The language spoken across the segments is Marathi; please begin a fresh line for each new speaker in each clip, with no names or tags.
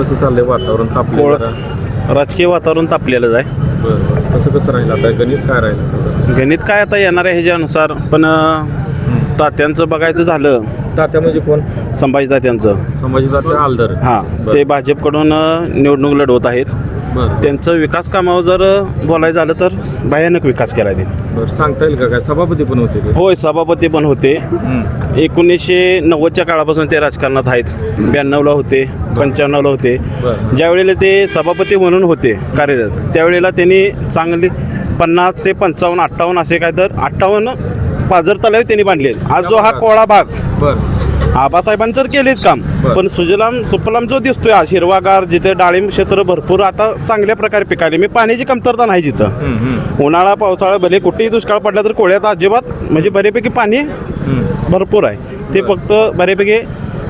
कसं चाललंय वातावरण तापलं
कोळ-
जरा?
राजकीय वातावरण तापलेलंच आहे.
बरं बरं. कसं कसं राहील आता? गणित काय राहील सगळं?
गणित काय आता येणाऱ्या ह्याच्यानुसार पण अं, तात्यांचं बघायचं झालं.
तात्या म्हणजे कोण?
संभाजी तात्यांचं.
संभाजी तात्या आलदर.
हां. ते भाजपकडून अं, निवडणूक लढवत आहेत.
बरं.
त्यांचं विकास कामावर जर अं, बोलायचं झालं तर भयानक विकास केला आहे
बरं सांगता येईल का? काय सभापती पण होते ते?
होय सभापती पण होते.
हम्म.
एकोणीसशे नव्वदच्या काळापासून ते राजकारणात आहेत. ब्याण्णवला होते. पंच्याण्णवला होते. ज्यावेळेला ते सभापती म्हणून होते कार्यरत त्यावेळेला त्यांनी चांगली पन्नास ते पंचावन्न अठ्ठावन्न असे काय तर अठ्ठावन्न पाझर तलाव त्यांनी बांधले आज जो हा कोळा भाग आबासाहेबांचं तर केलेच काम. पण सुजलाम सुफलाम जो दिसतोय आज हिरवागार जिथे डाळिंब क्षेत्र भरपूर आता चांगल्या प्रकारे पिकाले. मी पाण्याची कमतरता नाही जिथं. उन्हाळा पावसाळा भले कुठेही दुष्काळ पडला तर कोळ्यात अजिबात म्हणजे बऱ्यापैकी पाणी. भरपूर आहे. ते फक्त बऱ्यापैकी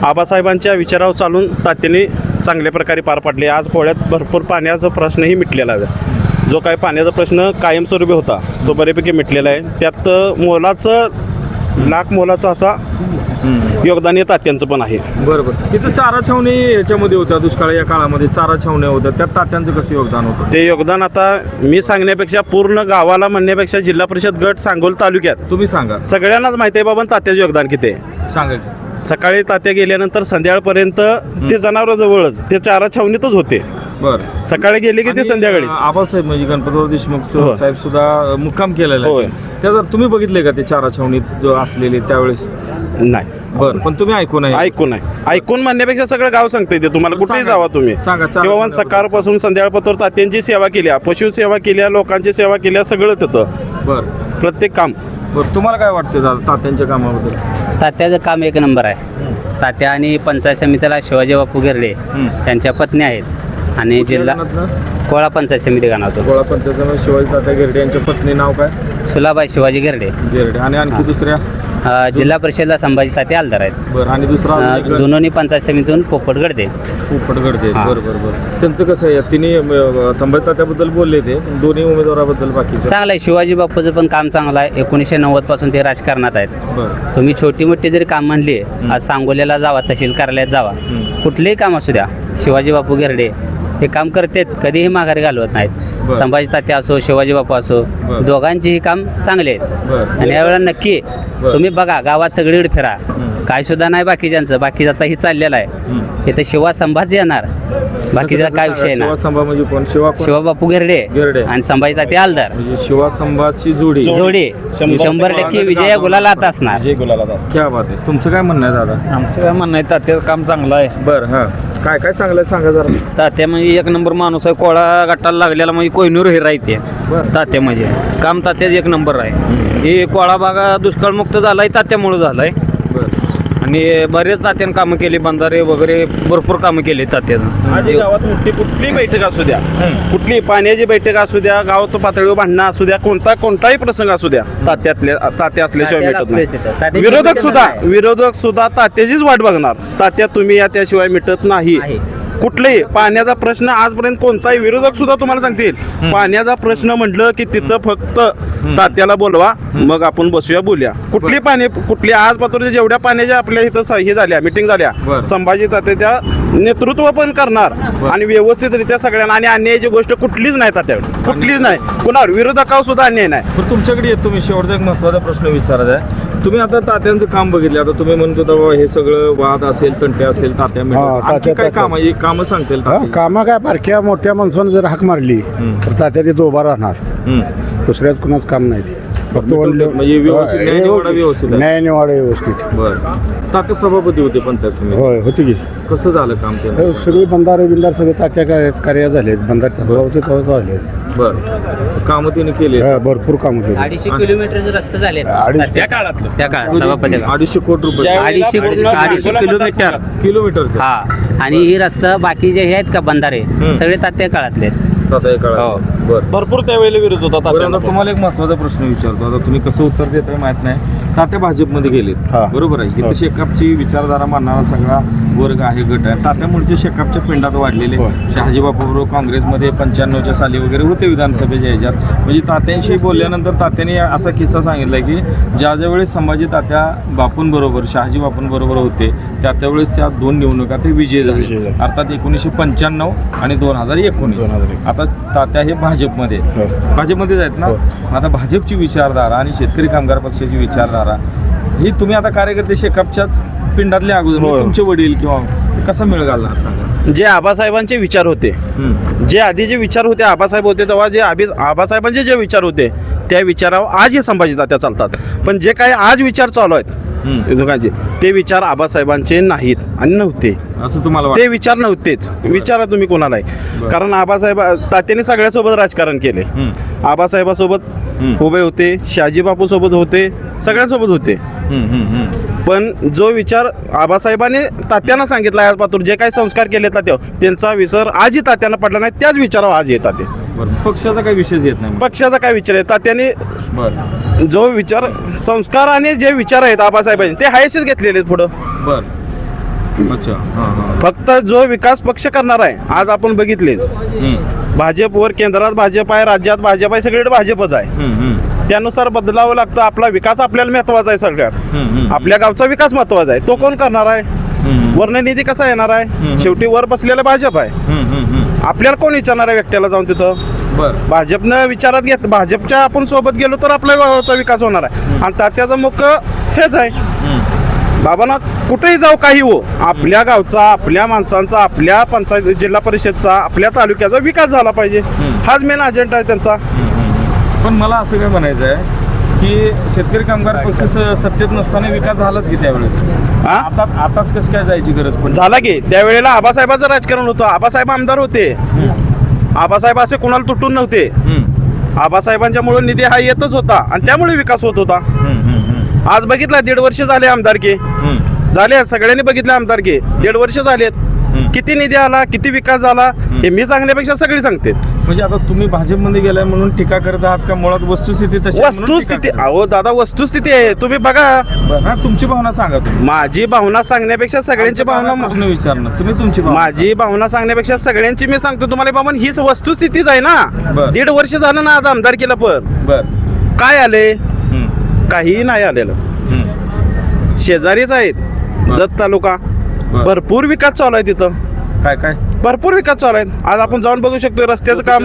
आबासाहेबांच्या विचारावर चालून तात्याने चांगल्या प्रकारे पार पाडले. आज कोळ्यात भरपूर पाण्याचा प्रश्नही मिटलेला आहे. जो काही पाण्याचा प्रश्न कायमस्वरूपी होता तो बऱ्यापैकी मिटलेला आहे. त्यात मोलाचं लाख मोलाचं असा. योगदान हे तात्यांचं पण आहे.
बरं बरं तिथं चारा छावणी याच्यामध्ये होत्या दुष्काळ या काळामध्ये. चारा छावण्या होत्या. त्यात तात्यांचं कसं योगदान होतं?
ते योगदान आता मी सांगण्यापेक्षा पूर्ण गावाला म्हणण्यापेक्षा जिल्हा परिषद गट सांगोल तालुक्यात.
तुम्ही सांगा.
सगळ्यांनाच माहिती आहे बाबा तात्याचं योगदान किती आहे. सकाळी तात्या गेल्यानंतर संध्याकाळपर्यंत ते जनावरांजवळच ते चारा छावणीतच होते.
बरं.
सकाळी गेले की ते संध्याकाळी
आबासाहेब म्हणजे गणपतराव देशमुख
हो.
साहेब सुद्धा मुक्काम केलेला
होय.
आहे त्या जर तुम्ही बघितले का ते चारा छावणीत जो असलेले त्यावेळेस?
नाही.
बरं पण तुम्ही ऐकून आहे.
ऐकून आहे ऐकून म्हणण्यापेक्षा सगळं गाव सांगते ते तुम्हाला.
सांगा.
कुठेही जावा तुम्ही.
सांगा,
किंवा. सकाळपासून संध्याकाळपर्यंत तात्यांची सेवा केली पशु सेवा केली लोकांची सेवा केली सगळं तिथं
बरं.
प्रत्येक काम.
बरं तुम्हाला काय वाटतं दादा तात्यांच्या कामाबद्दल?
तात्याचं काम एक नंबर आहे. तात्या आणि पंचायत समितीला शिवाजी बापू गिरडे
हम्म.
त्यांच्या पत्नी आहेत. आणि जिल्हा
कोळा
कोळा पंचायत समिती गाणवतो
पंचायत शिवाजी तात्या गिरडे यांच्या पत्नी नाव काय?
सुलाबाई शिवाजी गिरडे.
गिरडे. आणि आणखी दुसऱ्या?
अ, जिल्हा परिषदला संभाजी तात्या आलदार आहेत.
बरं आणि दुसरा
अ,
अजून एक
जुनोनी पंचायत समितीतून पोपट गडदे.
पोपटगडचे
हां.
बरं बरं बरं. त्यांचं कसं आहे तिन्ही तंबाई तात्याबद्दल बोलले ते दोन्ही उमेदवाराबद्दल बाकी
चांगलं आहे. शिवाजी बापूचं पण काम चांगलं आहे. एकोणीसशे नव्वदपासून ते राजकारणात आहेत.
बरं.
तुम्ही छोटी मोठी जरी काम म्हणली आज सांगोल्याला जावा तहसील कार्यालयात जावा. कुठलेही काम असू द्या. शिवाजी बापू गिरडे हे काम करतेत कधीही माघारी घालवत. नाहीत संभाजी तात्या असो शिवाजी बापू असो. दोघांचीही काम चांगले आहेत आणि यावेळेला नक्की. तुम्ही बघा गावात सगळीकडे फिरा. काय सुद्धा नाही बाकीच्यांचं बाकी आता ही चाललेलं आहे. इथं शिवा संभाजी येणार बाकीचा काय विषय ना
शिवासंभा म्हणजे कोण? शिवा कोण?
शिवाबापू गिरडे.
गिरडे.
आणि संभाजी तात्या आलदार.
म्हणजे शिवासंभाची जोडी.
जोडी.
शंभर
शंभर टक्के विजया गुलालात असणार.
विजय गुलाला
क्या बात आहे. तुमचं काय म्हणणं आहे दादा?
आमचं काय म्हणणं आहे तात्याचं काम चांगलं आहे.
बरं हां. काय काय चांगलं आहे? सांगा जरा.
तात्या म्हणजे एक नंबर माणूस आहे. कोळा गटाला लागलेला म्हणजे कोयनूर हिरा आहे
बरं.
तात्या म्हणजे. काम तात्याच एक नंबर आहे. हे कोळा भागा दुष्काळमुक्त झालाय तात्यामुळे झालाय.
बरं.
आणि बरेच तात्यानं कामं केली बंधारे वगैरे भरपूर कामं केली तात्याचं
आज गावात मोठी कुठलीही बैठक असू द्या कुठली पाण्याची बैठक असू द्या गावात पातळीवर भांडणं असू द्या कोणता कोणताही प्रसंग असू द्या तात्यातले तात्या असल्याशिवाय
तात्या
मिटत. नाही
तात्याची
विरोधक
भूमिका
सुद्धा
नाही.
विरोधक सुद्धा तात्याचीच वाट बघणार तात्या तुम्ही या त्याशिवाय मिटत नाही
नाही.
कुठलेही पाण्याचा प्रश्न आजपर्यंत कोणताही विरोधक सुद्धा तुम्हाला सांगतील. पाण्याचा प्रश्न म्हटलं की तिथं फक्त तात्याला बोलवा मग आपण बसूया बोलूया. कुठली पाणी कुठली आज पातोरच्या जेवढ्या पाण्याच्या आपल्या इथं हे झाल्या मिटिंग झाल्या. संभाजी तात्याच्या नेतृत्व पण करणार आणि व्यवस्थितरित्या सगळ्यांना आणि अन्यायाची गोष्ट कुठलीच नाही तात्याकडे कुठलीच नाही. कुणावर? विरोधकावर सुद्धा अन्याय नाही.
तुमच्याकडे येतो तुम्ही शेवटचा एक महत्त्वाचा प्रश्न विचारत आहे. तुम्ही आता तात्यांचं काम बघितलं आता तुम्ही म्हणत होता बाबा हे सगळं वाद असेल तंटे असेल तात्या मिळतात.
हा,
आणखी
तात्या-
काय
तात्या.
काम आहे कामं सांगतील
हा कामं काय बारक्या मोठ्या माणसानं जर हाक मारली. तर तात्या तिथं उभा राहणार. दुसऱ्याच कुणाच काम नाही. ते फक्त
म्हणजे
वडले-
म्हणजे व्यवस्थित व्यवस्थित आहे.
न्यायनिवाडा व्यवस्थित.
बरं. तात्या सभापती होते पंचायत समिती.
होय होती की.
कसं झालं काम ते
सगळे बंधारे बिंदार सगळे तात्या कार्य झाले बंधार झाले
बरं. कामं तिने केली
हा, भरपूर काम केले
अडीचशे किलोमीटरचे रस्ते झाले
अडीचशे-
त्या काळातलं.
त्या काळात सभापती काळात.
अडीचशे कोटी रुपये.
अडीचशे अडीचशे किलोमीटर.
किलोमीटरचे.
हा. आणि ही रस्ता बाकी जे हे आहेत का बंधारे सगळे तात्या काळातले आहेत.
तात्या काळात
हो.
बरं.
भरपूर त्यावेळेला विरोध होता
बरं
तात्याला
आता तुम्हाला एक महत्त्वाचा प्रश्न विचारतो. आता तुम्ही कसं उत्तर देताय माहीत नाही. तात्या भाजपमध्ये गेलेत.
हा.
बरोबर आहे. इथं शेकापची विचारधारा मानणारा सगळा वर्ग आहे गट आहे तात्या मुळचे शेकापच्या पिंडात वाढलेले. शहाजी बापूबरोबर काँग्रेसमध्ये पंच्याण्णवच्या साली वगैरे होते विधानसभेच्या ह्याच्यात म्हणजे तात्यांशी बोलल्यानंतर तात्याने असा किस्सा सांगितला की ज्या ज्या वेळेस संभाजी तात्या बापूंबरोबर शहाजी बापूंबरोबर होते त्या त्यावेळेस त्या दोन निवडणुका ते विजय झाले. अर्थात एकोणीसशे पंच्याण्णव आणि दोन हजार एकोणीस
2019.
आता तात्या हे भाजपमध्ये. भाजपमध्येच आहेत ना. आता भाजपची विचारधारा आणि शेतकरी कामगार पक्षाची विचारधारा ही तुम्ही आता कार्यकर्ते शेकापच्याच पिंडातले अगोदर. म्हणजे तुमचे वडील किंवा कसा मेळ घालणार सांगा
जे आबासाहेबांचे विचार होते
हम्म.
जे आधी जे विचार होते आबासाहेब होते तेव्हा जे आबी आबासाहेबांचे जे विचार होते त्या विचारावर आजही संभाजी तात्या चालतात पण जे काही आज विचार चालू आहेत
हम्म.
लोकांचे ते विचार आबासाहेबांचे नाहीत आणि नव्हते
असं तुम्हाला
ते
वाटतं
विचार नव्हतेच विचारा तुम्ही कोणाला आहे
बरं.
कारण आबासाहेब तात्याने सगळ्यासोबत राजकारण केले
हम्म.
आबासाहेबासोबत
हम्म.
उभे होते शहाजी बापू सोबत होते सगळ्यांसोबत होते. पण जो विचार आबासाहेबांनी तात्यांना सांगितला आज पातूर जे काही संस्कार केले तात्या त्यांचा विसर आजही तात्यांना पडला नाही त्याच विचारावर आज येतात ते.
पक्षाचा काही विषयच येत नाही.
पक्षाचा काय विचार आहे? तात्याने
बरं.
जो विचार संस्कार आणि जे विचार आहेत आबासाहेबांचे ते हायसेच घेतलेले आहेत पुढं.
बरं. अच्छा हां हां.
फक्त जो विकास पक्ष करणार आहे आज आपण बघितलेच.
हम्म,
भाजपवर केंद्रात भाजप आहे राज्यात भाजप आहे सगळीकडे भाजपच आहे.
हम्म, हम्म,
त्यानुसार बदलावं लागतं आपला विकास आपल्याला महत्त्वाचा आहे सगळ्यात.
हम्म, हम्म.
आपल्या गावचा विकास महत्त्वाचा आहे तो कोण करणार आहे?
हम्म,
वर्ण निधी कसा येणार आहे? शेवटी वर बसलेला भाजप आहे.
हम्म, हम्म, हम्म.
आपल्याला कोण विचारणार आहे व्यक्तीला जाऊन तिथं?
बरं.
भाजपनं विचारात घेत भाजपच्या आपण सोबत गेलो तर आपल्या गावाचा विकास होणार आहे. आणि तात्याचं मुख्य हेच आहे. बाबांना कुठेही जाऊ काही हो आपल्या गावचा आपल्या माणसांचा आपल्या पंचायत जिल्हा परिषदचा आपल्या तालुक्याचा विकास झाला पाहिजे. हाच मेन अजेंडा आहे त्यांचा.
पण मला असं काय म्हणायचं आहे की शेतकरी कामगार पक्ष सत्तेत नसताना विकास झालाच की त्यावेळेस? आता आताच कसं काय जायची गरज पण
झाला की त्यावेळेला आबासाहेबाचं राजकारण होतं. आबासाहेब आमदार होते. आबासाहेब असे कुणाला तुटून नव्हते. आबासाहेबांच्यामुळे निधी हा येतच होता आणि त्यामुळे विकास होत होता. आज बघितला दीड वर्ष झाले आमदारकी. झाले सगळ्यांनी बघितले आमदारकी. दीड वर्ष झालेत किती निधी आला किती विकास झाला हे मी सांगण्यापेक्षा सगळे सांगते.
म्हणजे आता तुम्ही भाजपमध्ये गेलाय म्हणून टीका करत आहात का? मुळात वस्तुस्थिती तशी
वस्तुस्थिती अहो दादा वस्तुस्थिती आहे. तुम्ही बघा.
तुमची भावना सांगा
माझी भावना सांगण्यापेक्षा सगळ्यांची भावना
विचारणं तुम्ही तुमची
माझी भावना सांगण्यापेक्षा सगळ्यांची मी सांगतो तुम्हाला बाबा हीच वस्तुस्थितीच आहे ना. दीड वर्ष झालं ना आज आमदार केलं पण.
बर.
काय आले काहीही नाही आलेलं
हम्म.
शेजारीच आहेत जत तालुका. भरपूर विकास चालू आहे तिथं
काय काय
भरपूर विकास चालू आहे आज आपण जाऊन बघू शकतो रस्त्याचं काम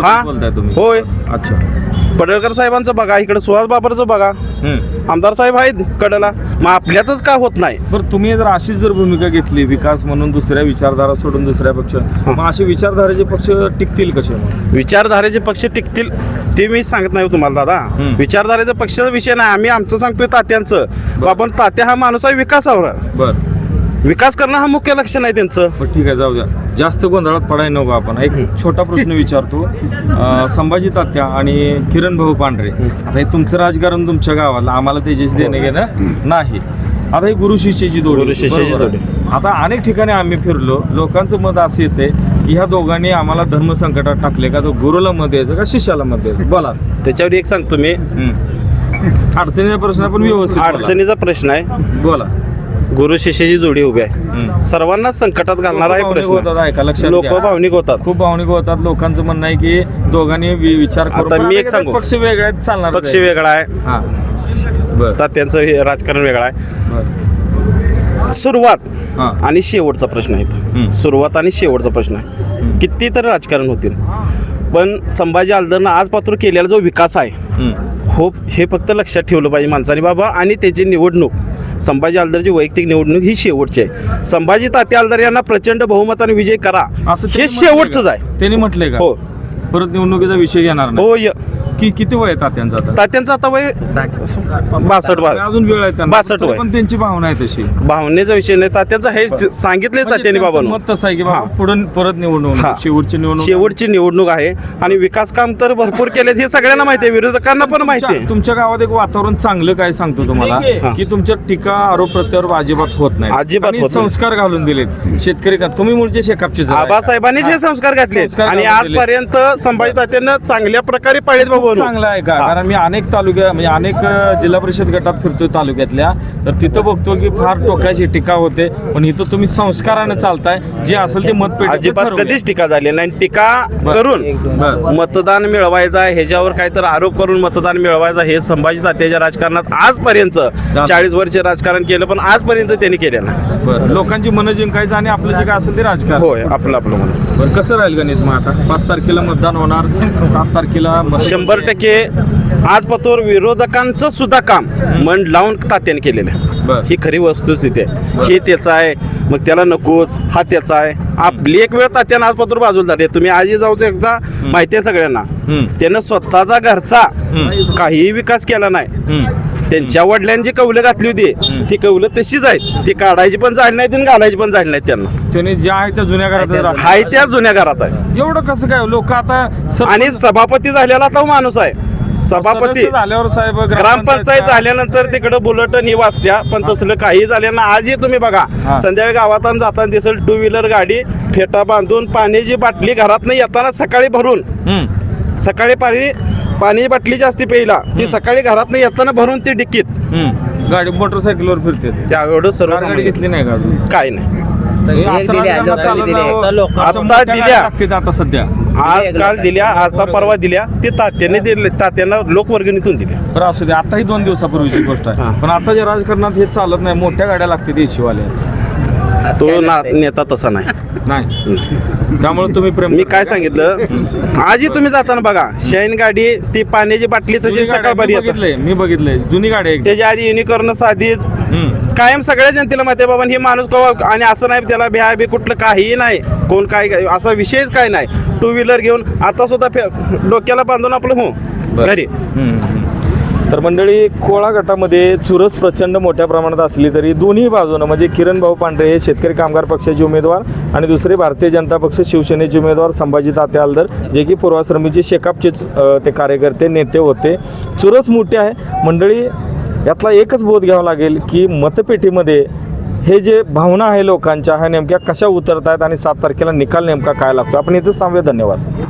हा? होय
अच्छा
पडळकर साहेबांचं बघा इकडे सुहास बाबरचं बघा. आमदार साहेब आहेत कडला. मग आपल्यातच का होत नाही?
बरं तुम्ही जर अशीच जर भूमिका घेतली विकास म्हणून दुसऱ्या विचारधारा सोडून दुसऱ्या पक्ष मग असे विचारधारेचे पक्ष टिकतील कसे?
विचारधारेचे पक्ष टिकतील ते मी सांगत नाही हो तुम्हाला दादा. विचारधारेचा पक्षाचा विषय नाही आम्ही आमचं सांगतोय तात्यांचं. आपण तात्या हा माणूस आहे विकासावर.
बरं.
विकास करणं हा मुख्य लक्षण आहे त्यांचं.
बरं ठीक आहे जाऊ द्या. जास्त गोंधळात पडायला नको आपण. एक छोटा प्रश्न विचारतो. अं, संभाजी तात्या आणि किरण भाऊ पांढरे. आता हे तुमचं राजकारण तुमच्या गावाला आम्हाला त्याच्याशी देणं घेणं नाही. आता ही गुरु शिष्याची जोडी.
गुरु शिष्याची
बरोबर. आता अनेक ठिकाणी आम्ही फिरलो. लोकांचं मत असं येते की ह्या दोघांनी आम्हाला धर्म संकटात टाकले का? तो गुरुला मत द्यायचं का शिष्याला मत द्यायचं? बोला.
त्याच्यावर एक सांगतो मी.
हम्म. अडचणीचा प्रश्न आपण व्यवस्थित बोला.
अडचणीचा प्रश्न आहे.
बोला.
गुरु शिष्याची जोडी उभी आहे.
हम्म.
सर्वांनाच संकटात घालणारा आहे प्रश्न. लोक. भावनिक होतात.
खूप भावनिक होतात. लोकांचं म्हणणं आहे की दोघांनी विचार करून
आता मी एक सांगू.
पक्ष वेगळे चालणार
पक्ष वेगळा आहे.
हा.
हे राजकारण वेगळं आहे. सुरुवात आणि शेवटचा प्रश्न आहे. सुरुवात आणि शेवटचा प्रश्न आहे. किती तर राजकारण होतील. पण संभाजी आलदरनं आज पात्र केलेला जो विकास आहे. हो हे फक्त लक्षात ठेवलं पाहिजे माणसाने. बाबा आणि त्याची निवडणूक संभाजी आलदरची वैयक्तिक निवडणूक ही शेवटची आहे. संभाजी तात्या आलदर यांना प्रचंड बहुमताने विजय करा.
असं
हे शेवटचंच? आहे.
त्यांनी म्हटलंय का?
हो.
परत निवडणुकीचा विषय घेणार नाही.
हो य
की किती वय आहे तात्यांचं आता
तात्यांचं आता वय बासष्ट बा
अजून वेळ आहे त्यांना.
62
तरी
वय.
पण त्यांची भावना आहे तशी
भावनेचा विषय नाही तात्यांचा हे सांगितले
म्हणजे
तात्यांनी
त्यांचं
बाबा
मत तसं आहे की बाबा
हा.
पुढे परत निवडणूक
हा.
शेवटची निवडणूक
शेवटची निवडणूक आहे आणि विकास काम तर भरपूर केलेत हे सगळ्यांना माहिती आहे विरोधकांना पण माहिती
तुमच्या-
आहे
तुमच्या गावात एक वातावरण चांगलं काय सांगतो तुम्हाला
हा.
की तुमच्या टीका आरोप प्रत्यारोप अजिबात होत नाही
अजिबात
आणि
होत नाही.
संस्कार घालून दिलेत शेतकरी का तुम्ही मूळचे शेकापचे जरा आहे का?
आबासाहेबांनीच हे संस्कार घातले
संस्कार
आणि
घालून.
आजपर्यंत संभाजी तात्यानं चांगल्या प्रकारे पाळीत बाबू बनवू.
चांगलं आहे का. कारण मी अनेक तालुक्या म्हणजे अनेक जिल्हा परिषद गटात फिरतोय तालुक्यातल्या. तर तिथं बघतो की फार टोकाची टीका होते. पण इथं तुम्ही संस्काराने चालताय. जे असेल ते मतपेटी
अजिबात कधीच टीका झाली नाही. टीका करून मतदान मिळवायचं ह्याच्यावर काहीतरी आरोप करून मतदान मिळवायचं हे संभाजी तात्याच्या राजकारणात आजपर्यंत चाळीस वर्ष राजकारण केलं पण आजपर्यंत त्यांनी केलं नाही.
बरं. लोकांची मनं जिंकायचं आणि आपलं जे काय असेल ते राजकारण.
होय आपलं आपलं म्हणून
बरं कसं राहील गणित मग आता? पाच तारखेला मतदान होणार सात तारखेला मत-
शंभर टक्के आज पतोर विरोधकांचं सुद्धा काम मन लावून तात्याने केलेलं. आहे. ही खरी वस्तुस्थिती आहे हे त्याचं आहे मग त्याला नकोच हा त्याचा आहे. आपली एक वेळ तात्यानं आज पत्र बाजूला झाले तुम्ही आजी जाऊचं एकदा माहिती आहे सगळ्यांना. त्यानं स्वतःचा घरचा काहीही विकास केला नाही. त्यांच्या वडिलांची कौलं घातली होती. ती कौलं तशीच आहेत. ती काढायची पण झाली नाहीत आणि घालायची पण झाली नाहीत त्यांना.
त्यांनी ज्या आहे त्या जुन्या घरात.
हाय त्या जुन्या घरात आहे.
एवढं कसं काय? लोक आता
आणि सभापती झालेला तो माणूस आहे. सभापती.
सदस्य झाल्यावर साहेब
ग्रामपंचायत झाल्यानंतर तिकडे बुलेटिन ही वाचत्या पण तसलं काही झालं ना आजही तुम्ही बघा
हा.
संध्याकाळी गावात जाताना दिसेल टू व्हीलर गाडी फेटा बांधून पाण्याची बाटली घरात नाही येताना सकाळी भरून.
हम्म.
सकाळी पाणी पाण्याची बाटली जास्ती प्यायला ती सकाळी घरात नाही येताना भरून ती डिक्कीत.
हम्म. गाडी मोटरसायकलवर फिरते
त्या एवढं सर्व
कार गाडी घेतली नाही का अजून?
काय नाही.
हे असं
दिली आहे,
राजकारणात
लोकांनी
चालत
दिली
नाही,
आहे.
हो.
आता
मोठ्या गाड्या
दिल्या.
लागतात आता सध्या.
आज काल दिल्या आता परवा दिल्या. ते तात्याने दिले तात्यांना लोकवर्गणीतून दिल्या.
बरं असू दे. आता ही दोन दिवसापूर्वीची गोष्ट
हा.
आहे पण आता जे राजकारणात हे चालत नाही मोठ्या गाड्या लागतात एसीवाले.
असं
तो ना. नेता तसा नाही.
नाही. त्यामुळे तुम्ही प्रेम
मी काय सांगितलं? आजही तुम्ही जाताना बघा शाईन गाडी ती पाण्याची बाटली तशी सकाळपारी
मी
येतात
बघितलंय मी बघितलंय. जुनी गाडी आहे.
त्याच्या आधी युनिकॉर्न साधीच. कायम सगळ्या जनतेला माहिती आहे बाबा हे माणूस कवा आणि असं नाही त्याला भ्या बी कुठलं काहीही नाही. कोण काय काय- असा विषयच काय नाही. टू व्हीलर घेऊन आता सुद्धा फे- डोक्याला बांधून आपलं हो घरी.
हम्म. तर मंडळी कोळा गटामध्ये चुरस प्रचंड मोठ्या प्रमाणात असली तरी दोन्ही बाजूनं म्हणजे किरण भाऊ पांढरे हे शेतकरी कामगार पक्षाचे उमेदवार आणि दुसरे भारतीय जनता पक्ष शिवसेनेचे उमेदवार संभाजी ताते हलदर जे की पूर्वाश्रमीचे शेकापचेच ते कार्यकर्ते नेते होते. चुरस मोठे आहे. मंडळी यातला एकच बोध घ्यावा लागेल की मतपेटीमध्ये हे जे भावना आहे लोकांच्या ह्या नेमक्या कशा उतरत आहेत आणि सात तारखेला निकाल नेमका काय लागतो? आपण इथंच सांगूया धन्यवाद.